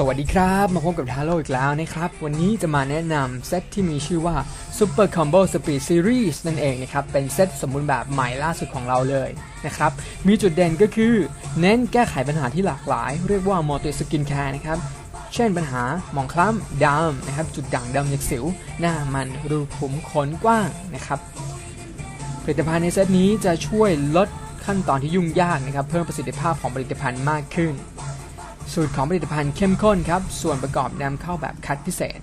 สวัสดีครับ มาพบกับทาโร่อีกแล้วนะครับ วันนี้จะมาแนะนำเซตที่มีชื่อว่า Super Combo Speed Series นั่นเองนะครับ เป็นเซตสมบูรณ์แบบใหม่ล่าสุดของเราเลยนะครับ มีจุดเด่นก็คือ เน้นแก้ไขปัญหาที่หลากหลาย เรียกว่า Multi Skin Care นะครับ เช่นปัญหาหมองคล้ำดำนะครับ จุดด่างดำจากสิว หน้ามันรูขุมขนกว้างนะครับ ผลิตภัณฑ์ในเซตนี้จะช่วยลดขั้นตอนที่ยุ่งยากนะครับ เพิ่มประสิทธิภาพของผลิตภัณฑ์มากขึ้น สูตรของผลิตภัณฑ์เข้มข้นครับ ส่วนประกอบนำเข้าแบบคัดพิเศษ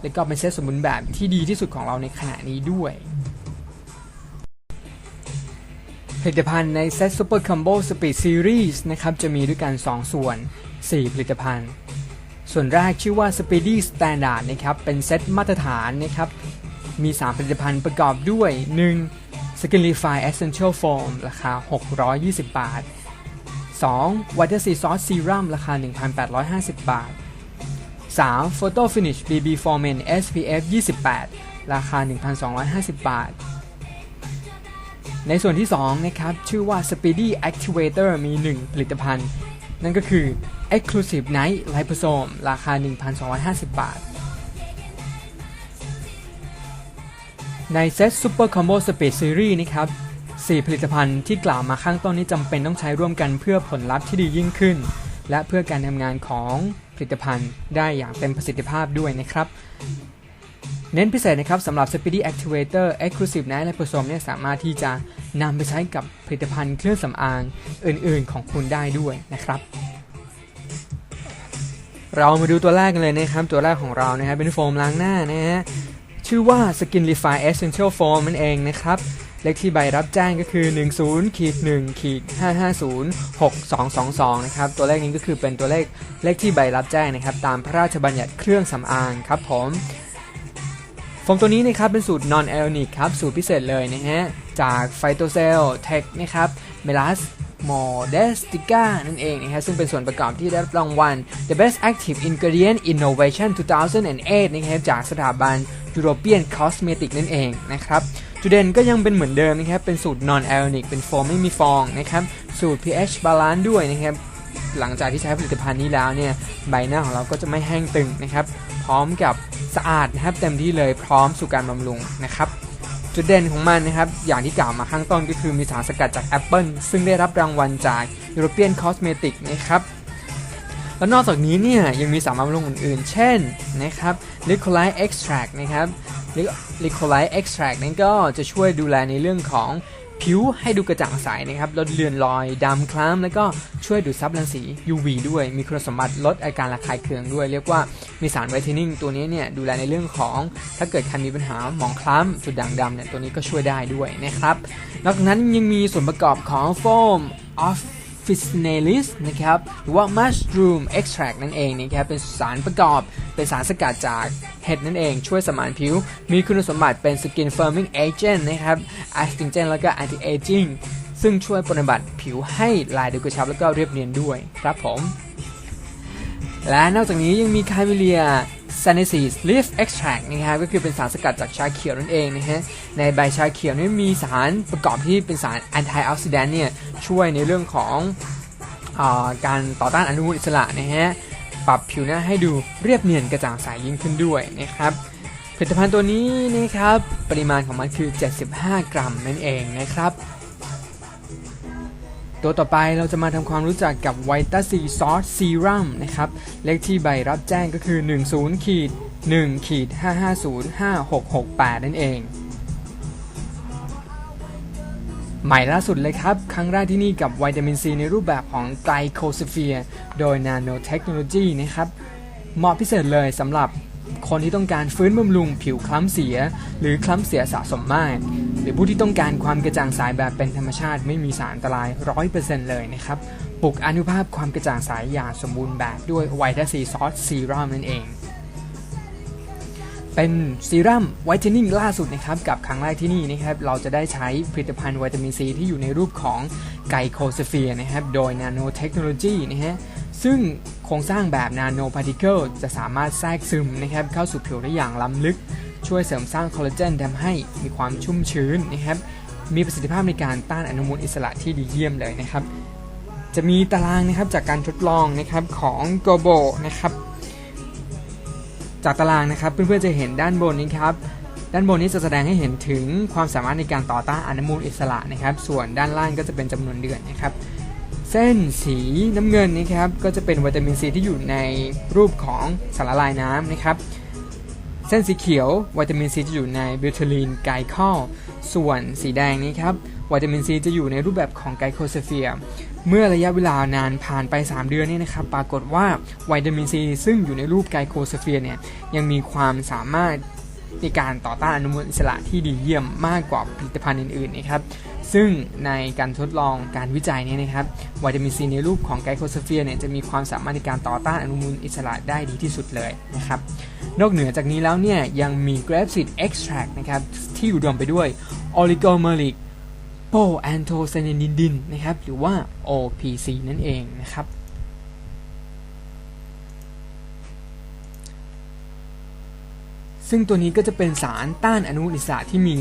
และก็เป็นเซตสมบูรณ์แบบที่ดีที่สุดของเราในขณะนี้ด้วย ผลิตภัณฑ์ในเซต Super Combo Speed Series นะครับ จะมีด้วยกัน 2 ส่วน 4 ผลิตภัณฑ์ ส่วนแรกชื่อว่า Speedy Standard นะครับ เป็นเซตมาตรฐานนะครับ มี 3 ผลิตภัณฑ์ประกอบด้วย 1. Skinify Essential Foam ราคา 620 บาท 2. Water Sea Sauce Serum ราคา 1,850 บาท 3. Photo Finish BB For Men SPF 28 ราคา 1,250 บาท ในส่วนที่ 2 นะครับ ชื่อว่า Speedy Activator มี 1 ผลิตภัณฑ์ นั่นก็คือ Exclusive Night Liposome ราคา 1,250 บาท ในเซต Super Combo Speed Series นะครับ 4 ผลิตภัณฑ์ที่กล่าวมาข้างต้นนี้จำเป็นต้องใช้ร่วมกันเพื่อผลลัพธ์ที่ดียิ่งขึ้น และเพื่อการทำงานของผลิตภัณฑ์ได้อย่างเต็มประสิทธิภาพด้วยนะครับ เน้นพิเศษนะครับสำหรับ Speedy Activator Exclusive Night Liposome เนี่ยสามารถที่จะนำไปใช้กับผลิตภัณฑ์เครื่องสำอางอื่นๆของคุณได้ด้วยนะครับ เรามาดูตัวแรกกันเลยนะครับ ตัวแรกของเรานะครับเป็นโฟมล้างหน้านะฮะชื่อว่า Skinify Essential Foam นั่นเองนะครับ เลขที่ใบรับแจ้งก็คือ 10ขีด1ขีด550 6222 นะครับ ตัวเลขนี้ก็คือเป็นตัวเลขเลขที่ใบรับแจ้งนะครับ ตามพระราชบัญญัติเครื่องสำอางครับผมโฟมตัวนี้นะครับเป็นสูตร non ionic ครับ สูตรพิเศษเลยนะฮะ จาก Phytocell Tech นะครับ Melas Modestica นั่นเองนะครับซึ่งเป็นส่วนประกอบที่ได้รับรางวัล The Best Active Ingredient Innovation 2008 นะครับจากสถาบัน European Cosmetic นั่นเองนะครับ จุดเด่นก็ยังเป็นเหมือนเดิมนะครับ เป็นสูตร non ionic เป็นโฟมไม่มีฟองนะครับ สูตร pH balance ด้วยนะครับ หลังจากที่ใช้ผลิตภัณฑ์นี้แล้วเนี่ย ใบหน้าของเราก็จะไม่แห้งตึงนะครับ พร้อมกับสะอาดนะครับเต็มที่เลยพร้อมสู่การบำรุงนะครับจุดเด่นของมันนะครับ อย่างที่กล่าวมาข้างต้นก็คือมีสารสกัดจากแอปเปิลซึ่งได้รับรางวัลจาก European Cosmetic นะครับ แล้วนอกจากนี้เนี่ยยังมีสารบำรุงอื่นๆ เช่นนะครับ l i c o l i e Extract นะครับ l i c o l i t e Extract นั้นก็จะช่วยดูแลในเรื่องของผิวให้ดูกระจ่างใสนะครับ ลดเลือนรอยดำคล้ำแล้วก็ช่วยดูดซับรังสี UV ด้วย มีคุณสมบัติลดอาการระคายเคืองด้วย เรียกว่ามีสารไวท์เทนนิ่งตัวนี้เนี่ยดูแลในเรื่องของถ้าเกิดใครมีปัญหาหมองคล้ำจุดด่างดำเนี่ยตัวนี้ก็ช่วยได้ด้วยนะครับ นอกจากนั้นยังมีส่วนประกอบของโฟม off f i s n a l i s นะครับหรือว่า mushroom extract นั่นเองนะครับเป็นสารประกอบเป็นสารสกัดจากเห็ดนั่นเองช่วยสมานผิว มีคุณสมบัติเป็น skin firming agent นะครับ astringent แล้วก็ anti aging ซึ่งช่วยปฏิบัติผิวให้ลายดูกระชับแล้วก็เรียบเนียนด้วยครับผม และนอกจากนี้ยังมีคาเมเลีย s a n e s i s leaf extract นะครับก็คือเป็นสารสกัดจากชาเขียวนั่นเองนะฮะในใบชาเขียวนี่มีสารประกอบที่เป็นสาร antioxidant เนี่ยช่วยในเรื่องของอการต่อต้านอนุมูลอิสระนะฮะปรับผิวหน้าให้ดูเรียบเนียนกระจ่างใสยิ่งขึ้นด้วยนะครับผลิตภัณฑ์ตัวนี้นะครับปริมาณของมันคือ 75 กรัมนั่นเองนะครับ ตัวต่อไปเราจะมาทำความรู้จักกับไวต้าซีซอสซีรัมนะครับ เลขที่ใบรับแจ้งก็คือ 10ขีด1ขีด5505668นั่นเอง ใหม่ล่าสุดเลยครับ ครั้งแรกที่นี่กับวิตามินซีในรูปแบบของไกลโคสเฟีย โดยนาโนเทคโนโลยีนะครับ เหมาะพิเศษเลยสำหรับ คนที่ต้องการฟื้นบำรุงผิวคล้ำเสีย หรือคล้ำเสียสะสมมาก หรือผู้ที่ต้องการความกระจ่างใสแบบเป็นธรรมชาติไม่มีสารอันตราย 100%เลยนะครับปลุกอนุภาพความกระจ่างใสอย่างสมบูรณ์แบบด้วยไวท์ซีซอสซีรัมนั่นเอง เป็นซีรัมไวท์เทนนิ่งล่าสุดนะครับกับครั้งแรกที่นี่นะครับเราจะได้ใช้ผลิตภัณฑ์วิตามินซีที่อยู่ในรูปของไกโคสเฟียนะครับโดยนาโนเทคโนโลยีนะฮะ ซึ่งโครงสร้างแบบนาโนพาร์ติเคิลจะสามารถแทรกซึมนะครับเข้าสู่ผิวได้อย่างล้ำลึก ช่วยเสริมสร้างคอลลาเจนทำให้มีความชุ่มชื้นนะครับมีประสิทธิภาพในการต้านอนุมูลอิสระที่ดีเยี่ยมเลยนะครับ จะมีตารางนะครับจากการทดลองนะครับของ g o b o นะครับจากตารางนะครับเพื่อนๆจะเห็นด้านบนนี้ครับด้านบนนี้จะแสดงให้เห็นถึงความสามารถในการต่อต้านอนุมูลอิสระนะครับ ส่วนด้านล่างก็จะเป็นจำนวนเดือนนะครับ เส้นสีน้ำเงินนะครับก็จะเป็นวิตามินซีที่อยู่ในรูปของสารละลายน้ำนะครับ เส้นสีเขียววิตามินซีจะอยู่ในบิวเทอรีนไกลคอลส่วนสีแดงนี้ครับวิตามินซีจะอยู่ในรูปแบบของไกลโคเซเฟียเมื่อระยะเวลานานผ่านไป 3 เดือนนี่นะครับ ปรากฏว่าวิตามินซีซึ่งอยู่ในรูปไกลโคเซเฟียเนี่ยยังมีความสามารถในการต่อต้านอนุมูลอิสระที่ดีเยี่ยมมากกว่าผลิตภัณฑ์อื่นๆนะครับ ซึ่งในการทดลองการวิจัยนี้นะครับวิตามินซีในรูปของไกลโคเซเฟียเนี่ยจะมีความสามารถในการต่อต้านอนุมูลอิสระได้ดีที่สุดเลยนะครับนอกเหนือจากนี้แล้วเนี่ยยังมี grapeseed extract นะครับที่อุดมไปด้วยออลิโกเมลิกโปแอนโทไซเนนินดินนะครับหรือว่า OPC นั่นเองนะครับ ซึ่งตัวนี้ก็จะเป็นสารต้านอนุมูลอิสระที่มี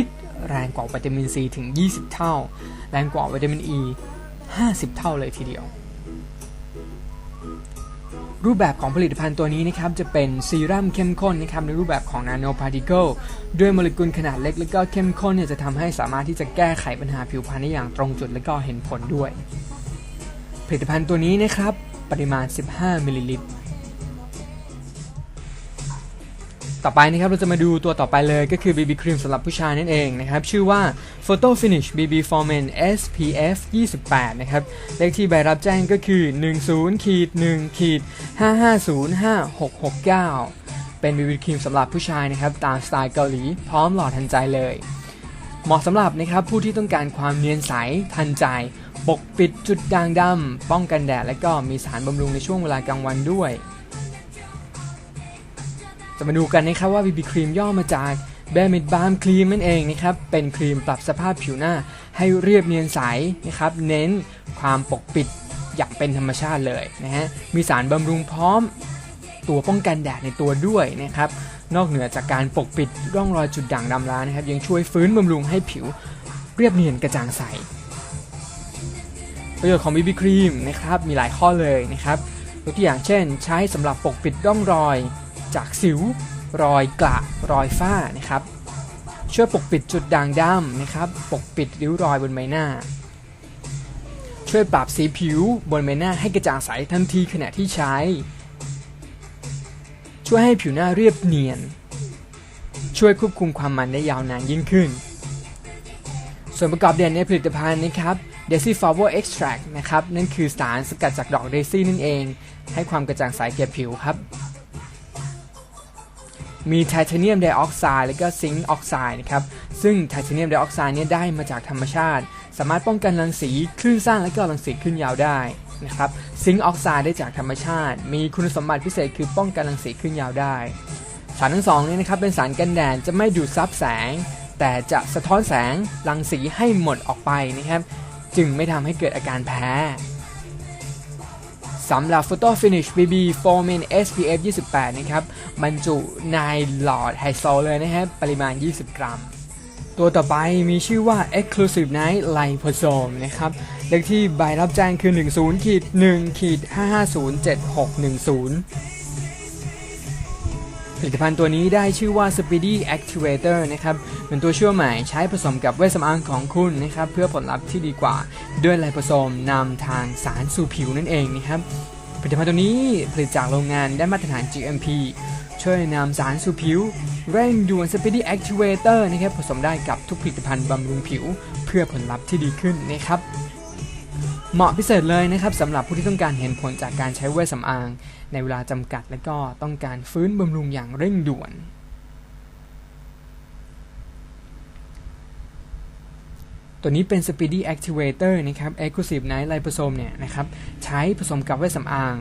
ฤทธิ์แรงกว่าวิตามินซีถึง 20 เท่า แรงกว่าวิตามินอ e ี50 เท่าเลยทีเดียว รูปแบบของผลิตภัณฑ์ตัวนี้นะครับจะเป็นซีรั่มเข้มข้นนะครับในรูปแบบของนาโนพาร์ติเคิลด้วยโมเลกุลขนาดเล็กและก็เข้มข้นเนี่ยจะทำให้สามารถที่จะแก้ไขปัญหาผิวพรรณได้อย่างตรงจุดและก็เห็นผลด้วย ผลิตภัณฑ์ตัวนี้นะครับปริมาณ 15 มิลลิลิตร ต่อไปนะครับเราจะมาดูตัวต่อไปเลยก็คือ BB ครีมสำหรับผู้ชายนั่นเองนะครับ ชื่อว่า Photo Finish BB for Men SPF 28 นะครับ เลขที่ใบรับแจ้งก็คือ 10ขีด1ขีด5505669 เป็น BB ครีมสำหรับผู้ชายนะครับ ตามสไตล์เกาหลีพร้อมหล่อทันใจเลย เหมาะสำหรับนะครับผู้ที่ต้องการความเนียนใสทันใจ ปกปิดจุดด่างดำป้องกันแดดและก็มีสารบำรุงในช่วงเวลากลางวันด้วย จะมาดูกันนะครับว่า BB ครีมย่อมาจาก b a r m i d Balm Cream นั่นเองนะครับ เป็นครีมปรับสภาพผิวหน้าให้เรียบเนียนใสนะครับ เน้นความปกปิดอย่างเป็นธรรมชาติเลยนะฮะ มีสารบำรุงพร้อมตัวป้องกันแดดในตัวด้วยนะครับ นอกเหนือจากการปกปิดร่องรอยจุดด่างดำล้านะครับ ยังช่วยฟื้นบำรุงให้ผิวเรียบเนียนกระจ่างใส ประโยชน์ของ BB ครีมนะครับ มีหลายข้อเลยนะครับยกตัวอย่างเช่น ใช้สำหรับปกปิดร่องรอย จากสิว รอยกระรอยฝ้านะครับ ช่วยปกปิดจุดด่างดำนะครับ ปกปิดริ้วรอยบนใบหน้า ช่วยปรับสีผิวบนใบหน้าให้กระจ่างใสทันทีขณะที่ใช้ ช่วยให้ผิวหน้าเรียบเนียน ช่วยควบคุมความมันได้ยาวนานยิ่งขึ้น ส่วนประกอบเด่นในผลิตภัณฑ์นะครับ Daisy Flower Extract นะครับ นั่นคือสารสกัดจากดอกเดซี่นั่นเอง ให้ความกระจ่างใสแก่ผิวครับ มีไทเทเนียมไดออกไซด์และก็ซิงค์ออกไซด์นะครับ ซึ่งไทเทเนียมไดออกไซด์เนี่ยได้มาจากธรรมชาติ สามารถป้องกันรังสีคลื่นสั้นและก็รังสีคลื่นยาวได้นะครับซิงค์ออกไซด์ได้จากธรรมชาติ มีคุณสมบัติพิเศษคือป้องกันรังสีคลื่นยาวได้ สารทั้งสองนี้นะครับเป็นสารกันแดดจะไม่ดูดซับแสง แต่จะสะท้อนแสงรังสีให้หมดออกไปนะครับ จึงไม่ทำให้เกิดอาการแพ้ สำหรับ Photo Finish BB Fomin SPF 28 นะครับบรรจุในหลอดไฮโซเลยนะครับปริมาณ 20 กรัม ตัวต่อไปมีชื่อว่า Exclusive Night Liposome นะครับเลขที่ใบรับแจ้งคือ 10 ผลิตภัณฑ์ตัวนี้ได้ชื่อว่า Speedy Activator นะครับเป็นตัวช่วยใหม่ใช้ผสมกับเวชสำอางของคุณนะครับเพื่อผลลัพธ์ที่ดีกว่าด้วยไลโปโซมนำทางสารสู่ผิวนั่นเองนะครับผลิตภัณฑ์ตัวนี้ผลิตจากโรงงานได้มาตรฐาน GMP ช่วยนำสารสู่ผิว เร่งด่วน Speedy Activator นะครับผสมได้กับทุกผลิตภัณฑ์บำรุงผิว เพื่อผลลัพธ์ที่ดีขึ้นนะครับ เหมาะพิเศษเลยนะครับสำหรับผู้ที่ต้องการเห็นผลจากการใช้เวชสำอาง ในเวลาจำกัดและก็ต้องการฟื้นบำรุงอย่างเร่งด่วน ตัวนี้เป็น Speedy Activator นะครับ Exclusive Night Liposome เนี่ยนะครับใช้ผสมกับเวชสำอาง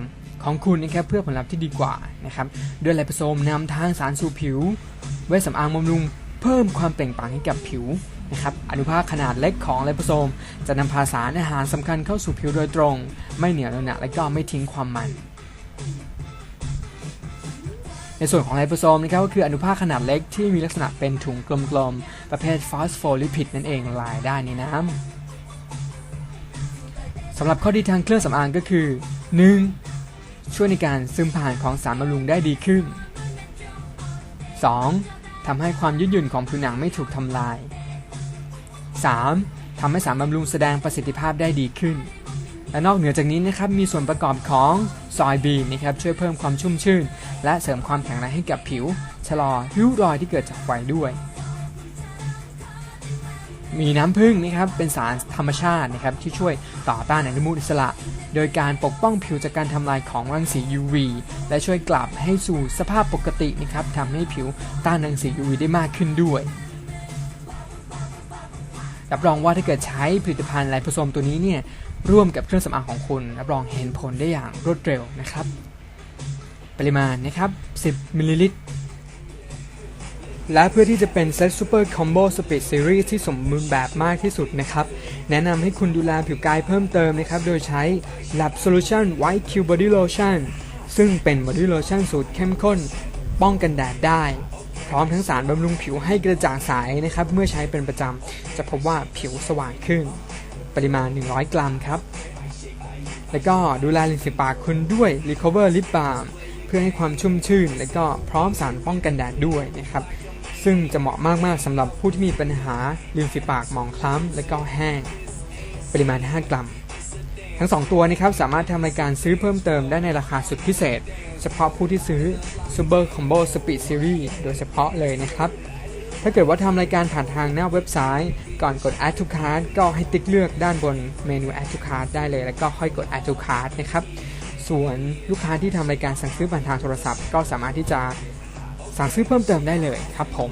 ของคุณนะครับเพื่อผลลัพธ์ที่ดีกว่านะครับด้วยไลโปโซมนำทางสารสู่ผิว เวชสำอางบำรุงเพิ่มความเปล่งปลั่งให้กับผิว นะครับอนุภาคขนาดเล็กของไลโปโซม จะนำพาสารอาหารสำคัญเข้าสู่ผิวโดยตรง ไม่เหนียวหนะและก็ไม่ทิ้งความมัน ในส่วนของไลโปโซมนะครับก็คืออนุภาคขนาดเล็กที่มีลักษณะเป็นถุงกลมๆ ประเภทฟอสโฟลิพิดนั่นเองละลายได้ในน้ำสำหรับข้อดีทางเครื่องสำอางก็คือ 1. ช่วยในการซึมผ่านของสารบำรุงได้ดีขึ้น 2. ทำให้ความยืดหยุ่นของผิวหนังไม่ถูกทำลาย 3. ทำให้สารบำรุงแสดงประสิทธิภาพได้ดีขึ้น และนอกเหนือจากนี้นะครับมีส่วนประกอบของซอยบีนนะครับช่วยเพิ่มความชุ่มชื่น และเสริมความแข็งแรงให้กับผิว ชะลอริ้วรอยที่เกิดจากวัยด้วยมีน้ำผึ้งนะครับเป็นสารธรรมชาตินะครับที่ช่วยต่อต้านอนุมูลอิสระ โดยการปกป้องผิวจากการทำลายของรังสี UV และช่วยกลับให้สู่สภาพปกตินะครับทำให้ผิวต้านรังสี UV ได้มากขึ้นด้วย รับรองว่าถ้าเกิดใช้ผลิตภัณฑ์ไลโพโซมตัวนี้เนี่ยร่วมกับเครื่องสำอางของคุณ รับรองเห็นผลได้อย่างรวดเร็วนะครับ ปริมาณนะครับ 10 มิลลิลิตร และเพื่อที่จะเป็นเซตซูเปอร์คอมโบสปีดซีรีส์ที่สมบูรณ์แบบมากที่สุดนะครับ แนะนำให้คุณดูแลผิวกายเพิ่มเติมนะครับ โดยใช้ Lab Solution White Q Body Lotion ซึ่งเป็น Body Lotion สูตรเข้มข้น ป้องกันแดดได้ พร้อมทั้งสารบำรุงผิวให้กระจ่างใสนะครับ เมื่อใช้เป็นประจำจะพบว่าผิวสว่างขึ้น ปริมาณ 100 กรัมครับ แล้วก็ดูแลริมฝีปากคุณด้วย Recover Lip Balm เพื่อให้ความชุ่มชื่น และก็พร้อมสารป้องกันแดดด้วยนะครับ ซึ่งจะเหมาะมาก ๆสำหรับผู้ที่มีปัญหาริมฝีปากหมองคล้ำและก็แห้ง ปริมาณ 5 กรัม ทั้ง 2 ตัวนะครับสามารถทำรายการซื้อเพิ่มเติมได้ในราคาสุดพิเศษ เฉพาะผู้ที่ซื้อ Super Combo Speed Series โดยเฉพาะเลยนะครับ ถ้าเกิดว่าทำรายการผ่านทางหน้าเว็บไซต์ ก่อนกด Add to Cart ก็ให้ติ๊กเลือกด้านบนเมนู Add to Cart ได้เลย แล้วก็ค่อยกด Add to Cart นะครับ ส่วนลูกค้าที่ทำรายการสั่งซื้อผ่านทางโทรศัพท์ ก็สามารถที่จะสั่งซื้อเพิ่มเติมได้เลยครับผม